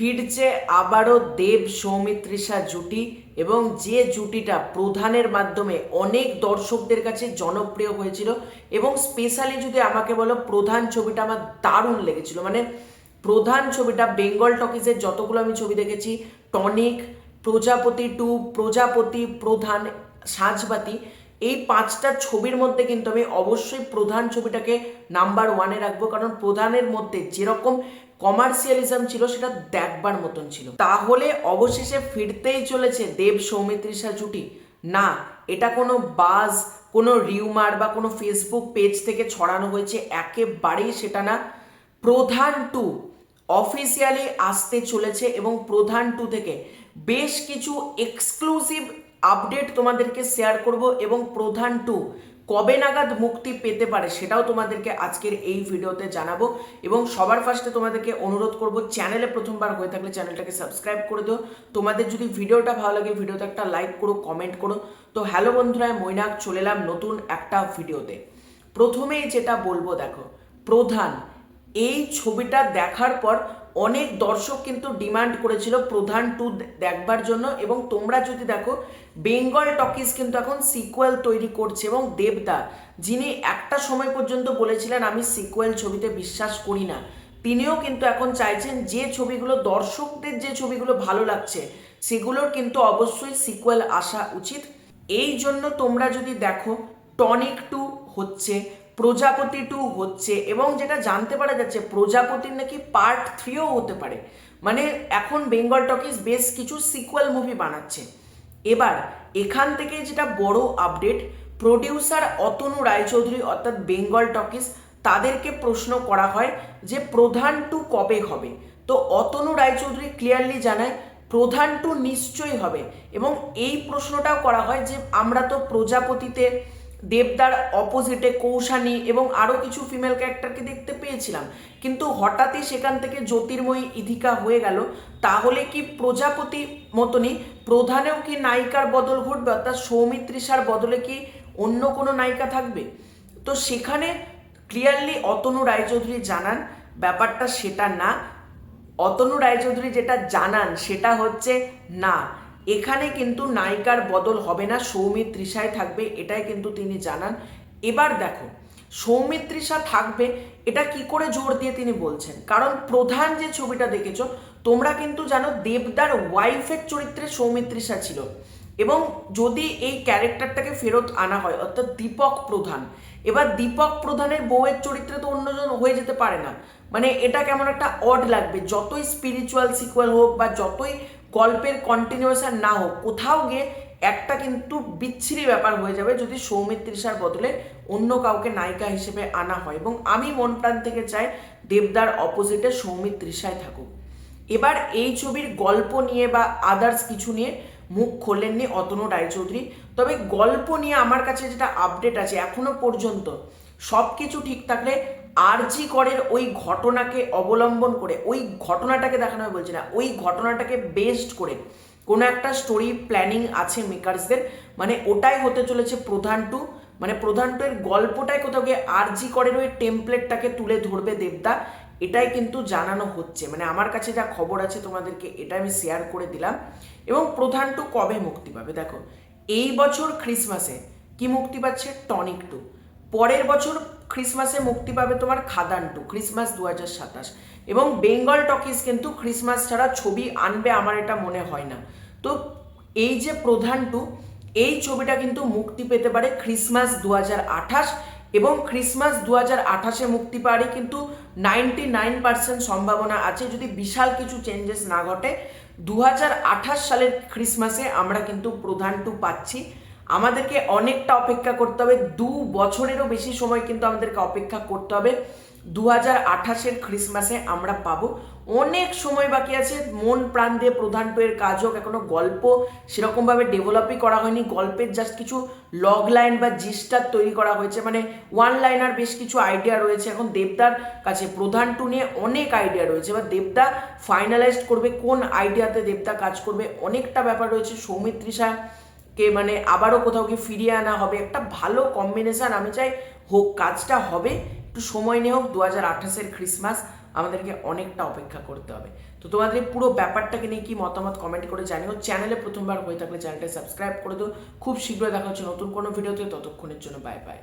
ফিরছে আবারও দেব সৌমিত্রিষা জুটি এবং যে জুটিটা প্রধানের মাধ্যমে অনেক দর্শকদের কাছে জনপ্রিয় হয়েছিল এবং স্পেশালি যদি আমাকে বলো প্রধান ছবিটা আমার দারুণ লেগেছিল। মানে প্রধান ছবিটা বেঙ্গল টকিজের যতগুলো আমি ছবি দেখেছি টনিক প্রজাপতি টু প্রজাপতি, প্রধান সাঁঝবাতি এই পাঁচটা ছবির মধ্যে কিন্তু আমি অবশ্যই প্রধান ছবিটাকে নাম্বার ওয়ানে রাখব। কারণ প্রধানের মধ্যে যেরকম কমার্শিয়ালিজম ছিল, সেটা দেখবার মতন ছিল। তাহলে অবশেষে ফিরতেই চলেছে দেব সৌমিত্রিষা জুটি। না, এটা কোনো বাজ, কোনো রিউমার বা কোনো ফেসবুক পেজ থেকে ছড়ানো হয়েছে, একেবারেই সেটা না। প্রধান টু অফিসিয়ালি আসতে চলেছে এবং প্রধান টু থেকে বেশ কিছু এক্সক্লুসিভ আপডেট তোমাদেরকে শেয়ার করব এবং প্রধান টু কবে নাগাদ মুক্তি পেতে পারে সেটাও তোমাদেরকে আজকের এই ভিডিওতে জানাব। এবং সবার ফার্স্টে তোমাদেরকে অনুরোধ করব, চ্যানেলে প্রথমবার হয়ে থাকলে চ্যানেলটাকে সাবস্ক্রাইব করে দিও। তোমাদের যদি ভিডিওটা ভালো লাগে, ভিডিওতে একটা লাইক করো কমেন্ট করো। তো হ্যালো বন্ধুরা মৈনাক, চলে এলাম নতুন একটা ভিডিওতে। প্রথমেই যেটা বলব দেখো, প্রধান, এই ছবিটা দেখার পর অনেক দর্শক কিন্তু ডিমান্ড করেছিল প্রধান টু দেখবার জন্য এবং তোমরা যদি দেখো, বেঙ্গল টকিজ কিন্তু এখন সিকুয়েল তৈরি করছে এবং দেবদা, যিনি একটা সময় পর্যন্ত বলেছিলেন, আমি সিকুয়েল ছবিতে বিশ্বাস করি না। তিনিও কিন্তু এখন চাইছেন যে ছবিগুলো, দর্শকদের যে ছবিগুলো ভালো লাগছে, সেগুলোর কিন্তু অবশ্যই সিকুয়েল আসা উচিত। এই জন্য তোমরা যদি দেখো, টনিক টু হচ্ছে প্রজাপতি টু হচ্ছে এবং যেটা জানতে পারা যাচ্ছে প্রজাপতির নাকি পার্ট থ্রিও হতে পারে। মানে এখন বেঙ্গল টকিজ বেশ কিছু সিকুয়াল মুভি বানাচ্ছে। এবার এখান থেকে যেটা বড় আপডেট প্রডিউসার অতনু রায়চৌধুরী অর্থাৎ বেঙ্গল টকিজ তাদেরকে প্রশ্ন করা হয় যে প্রধান টু কবে হবে? তো অতনু রায়চৌধুরী ক্লিয়ারলি জানায় প্রধান টু নিশ্চয়ই হবে এবং এই প্রশ্নটাও করা হয় যে আমরা তো প্রজাপতিতে দেবদার অপোজিটে কৌশানী এবং আরও কিছু ফিমেল ক্যারেক্টারকে দেখতে পেয়েছিলাম। কিন্তু হঠাৎই সেখান থেকে জ্যোতির্ময়ী ইধিকা হয়ে গেল। তাহলে কি প্রজাপতি মতনই প্রধানেও কি নায়িকার বদল ঘটবে? অর্থাৎ সৌমিত্রিষার বদলে কি অন্য কোনো নায়িকা থাকবে? তো সেখানে ক্লিয়ারলি অতনু রায়চৌধুরী জানান, ব্যাপারটা সেটা না। অতনু রায়চৌধুরী যেটা জানান সেটা হচ্ছে না। এখানে কিন্তু নায়িকার বদল হবে না সৌমিত্রিষায় থাকবে, এটাই কিন্তু তিনি জানান। এবার দেখো সৌমিত্রিষা থাকবে, এটা কি করে জোর দিয়ে তিনি বলছেন? কারণ প্রধান যে ছবিটা দেখেছ, তোমরা কিন্তু জানো দেবদার ওয়াইফের চরিত্রে সৌমিত্রিষা ছিল। এবং যদি এই ক্যারেক্টারটাকে ফেরত আনা হয়, অর্থাৎ দীপক প্রধান, এবার দীপক প্রধানের বউয়ের চরিত্রে তো অন্যজন হয়ে যেতে পারে না। মানে এটা কেমন একটা অড লাগবে, যতই স্পিরিচুয়াল সিকুয়াল হোক বা যতই গল্পের কন্টিনিউশন না হোক, কোথাও গিয়ে একটা কিন্তু বিচ্ছিরি ব্যাপার হয়ে যাবে যদি সৌমিত্রিষার বদলে অন্য কাউকে নায়িকা হিসেবে আনা হয়। এবং আমি মন প্রাণ থেকে চাই দেবদার অপোজিটে সৌমিত্রিষায় থাকুক। এবার এই ছবির গল্প নিয়ে বা আদার্স কিছু নিয়ে মুখ খোলেননি অতনু রায়চৌধুরী। তবে গল্প নিয়ে আমার কাছে যেটা আপডেট আছে এখনও পর্যন্ত সব কিছু ঠিক থাকলে আরজি করের ওই ঘটনাকে অবলম্বন করে, ওই ঘটনাটাকে দেখানো হয় বলছি না, ওই ঘটনাটাকে বেসড করে কোনো একটা স্টোরি প্ল্যানিং আছে মেকার্সদের মানে ওটাই হতে চলেছে প্রধান টু মানে প্রধান টু এর গল্পটাই কোথাও গিয়ে আরজি করের ওই টেমপ্লেটটাকে তুলে ধরবে দেবদা, এটাই কিন্তু জানানো হচ্ছে। মানে আমার কাছে যা খবর আছে তোমাদেরকে, এটা আমি শেয়ার করে দিলাম। এবং প্রধান টু কবে মুক্তি পাবে? দেখো এই বছর ক্রিসমাসে কি মুক্তি পাচ্ছে? টনিক টু পরের বছর ক্রিসমাসে মুক্তি পাবে তোমার খাদান টু ক্রিসমাস দু হাজার সাতাশ। এবং বেঙ্গল টকিজ কিন্তু ক্রিসমাস ছাড়া ছবি আনবে আমার এটা মনে হয় না। তো এই যে প্রধান টু এই ছবিটা কিন্তু মুক্তি পেতে পারে ক্রিসমাস দু হাজার আঠাশ এবং ক্রিসমাস দু হাজার আঠাশে মুক্তি পাওয়ারই কিন্তু নাইনটি নাইন পার্সেন্ট সম্ভাবনা আছে। যদি বিশাল কিছু চেঞ্জেস না ঘটে দু হাজার আঠাশ সালের ক্রিসমাসে আমরা কিন্তু প্রধান টু পাচ্ছি। আমাদেরকে অনেকটা অপেক্ষা করতে হবে। দু বছরেরও বেশি সময় কিন্তু আমাদেরকে অপেক্ষা করতে হবে। দু হাজার আঠাশের ক্রিসমাসে আমরা পাবো। অনেক সময় বাকি আছে, মন প্রাণ দিয়ে প্রধান টুয়ের কাজ হোক, এখনও গল্প সেরকমভাবে ডেভেলপই করা হয়নি। গল্পের জাস্ট কিছু লগ লাইন বা জিস্টার তৈরি করা হয়েছে। মানে ওয়ান লাইনার বেশ কিছু আইডিয়া রয়েছে। এখন দেবদার কাছে প্রধান টু নিয়ে অনেক আইডিয়া রয়েছে। এবার দেবদা ফাইনালাইজড করবে কোন আইডিয়াতে দেবদা কাজ করবে। অনেকটা ব্যাপার রয়েছে। সৌমিত্রিষা কে মানে আবারও কোথাও গিয়ে ফিরিয়ে আনা হবে। একটা ভালো কম্বিনেশন আমি চাই। হোক, কাজটা হবে। একটু সময় নিয়ে হোক দু হাজার আঠাশের ক্রিসমাস আমাদেরকে অনেকটা অপেক্ষা করতে হবে। তো তোমাদের পুরো ব্যাপারটাকে নিয়ে কি মতামত কমেন্ট করে জানিও। চ্যানেলে প্রথমবার হয়ে থাকলে চ্যানেলটা সাবস্ক্রাইব করে দিও। খুব শীঘ্রই দেখা হচ্ছে নতুন কোনো ভিডিওতে ততক্ষণের জন্য বাই বাই